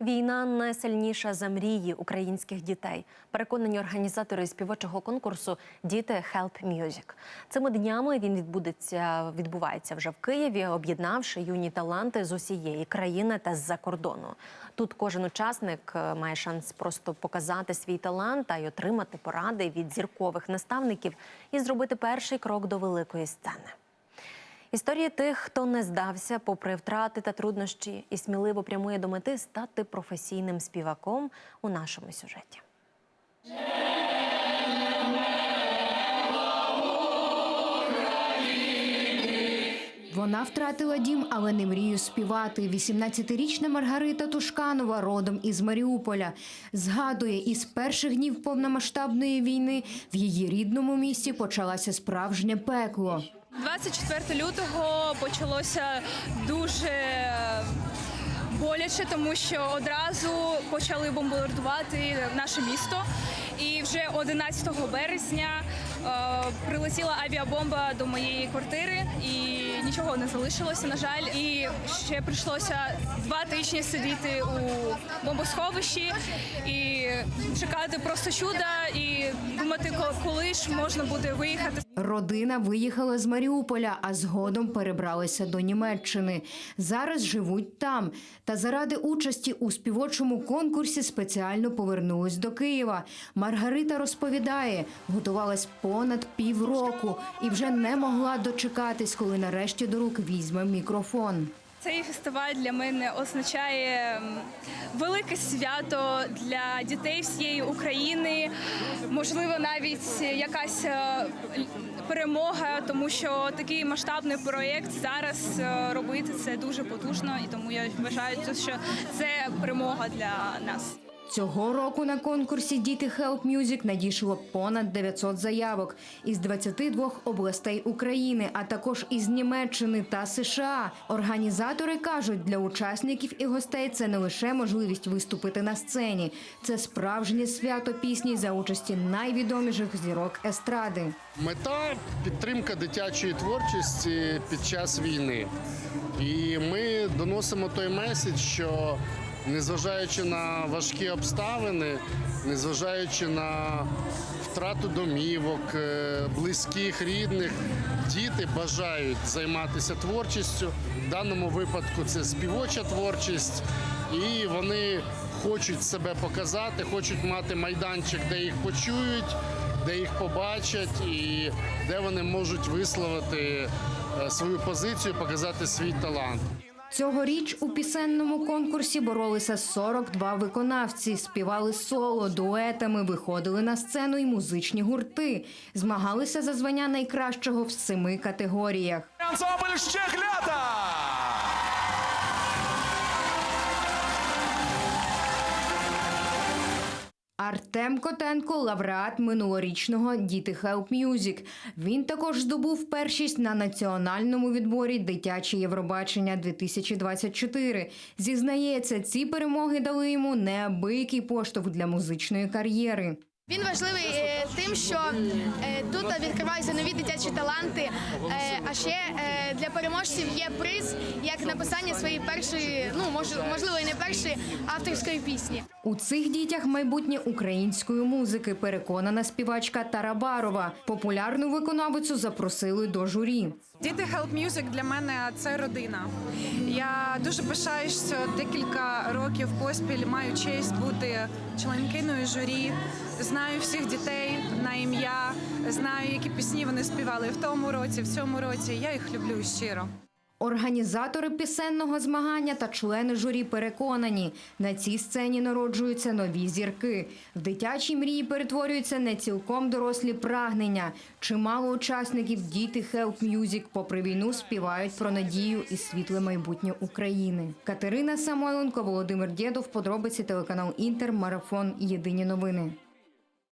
Війна найсильніша за мрії українських дітей. Переконані організатори співочого конкурсу Діти Help Music. Цими днями він відбудеться відбувається вже в Києві, об'єднавши юні таланти з усієї країни та з-за кордону. Тут кожен учасник е, має шанс просто показати свій талант та й отримати поради від зіркових наставників і зробити перший крок до великої сцени. Історії тих, хто не здався, попри втрати та труднощі, і сміливо прямує до мети стати професійним співаком у нашому сюжеті. Вона втратила дім, але не мрію співати. 18-річна Маргарита Тушканова, родом із Маріуполя, згадує, із перших днів повномасштабної війни в її рідному місті почалося справжнє пекло. 24 лютого почалося дуже боляче, тому що одразу почали бомбардувати наше місто. І вже 11 березня прилетіла авіабомба до моєї квартири, і нічого не залишилося, на жаль. І ще прийшлося два тижні сидіти у бомбосховищі і чекати просто чуда, і думати, ко- коли ж можна буде виїхати Родина виїхала з Маріуполя, а згодом перебралися до Німеччини. Зараз живуть там. Та заради участі у співочому конкурсі спеціально повернулись до Києва. Маргарита розповідає, готувалась понад півроку і вже не могла дочекатись, коли нарешті до рук візьме мікрофон. Цей фестиваль для мене означає велике свято для дітей всієї України. Можливо, навіть якась е, перемога, тому що такий масштабний проєкт зараз е, робити це дуже потужно, і тому я вважаю, що це перемога для нас. Цього року на конкурсі Діти Help Music надійшло понад 900 заявок із 22 областей України, а також із Німеччини та США. Організатори кажуть, для учасників і гостей це не лише можливість виступити на сцені, це справжнє свято пісні за участі найвідоміших зірок естради. Мета підтримка дитячої творчості під час війни. І ми доносимо той меседж, що незважаючи на важкі обставини, незважаючи на втрату домівок, е, близьких, рідних, діти бажають займатися творчістю. В даному випадку це співоча творчість, і вони хочуть себе показати, хочуть мати майданчик, де їх почують де їх побачать і де вони можуть висловити е, свою позицію, показати свій талант. Цьогоріч у пісенному конкурсі боролися 42 виконавці, співали соло, дуетами, виходили на сцену і музичні гурти. Змагалися за звання найкращого в семи категоріях. Ансамбль Щеглята! Артем Котенко лауреат минулорічного Діти Хелп Мюзік. Він також здобув першість на національному відборі Дитяче Євробачення 2024. Зізнається, ці перемоги дали йому неабиякий поштовх для музичної кар'єри. Він важливий е, тим, що е, тут відкриваються нові дитячі таланти. е, а ще е, для переможців є приз як написання своєї першої, ну мож- можливо, і не першої авторської пісні. У цих дітях майбутнє української музики, переконана співачка Тарабарова. Популярну виконавицю запросили до журі. Діти Help Music для мене це родина. Я дуже пишаюсь, що декілька років поспіль маю честь бути членкиною журі. Знаю всіх дітей на ім'я, знаю, які пісні вони співали в тому році, в цьому році. Я їх люблю щиро. Організатори пісенного змагання та члени журі переконані, на цій сцені народжуються нові зірки. В дитячій мрії перетворюються не цілком дорослі прагнення. Чимало учасників діти Help Music попри війну співають про надію і світле майбутнє України. Катерина Самойленко, Володимир Дєдов, подробиці телеканал Інтер, Марафон. Єдині новини.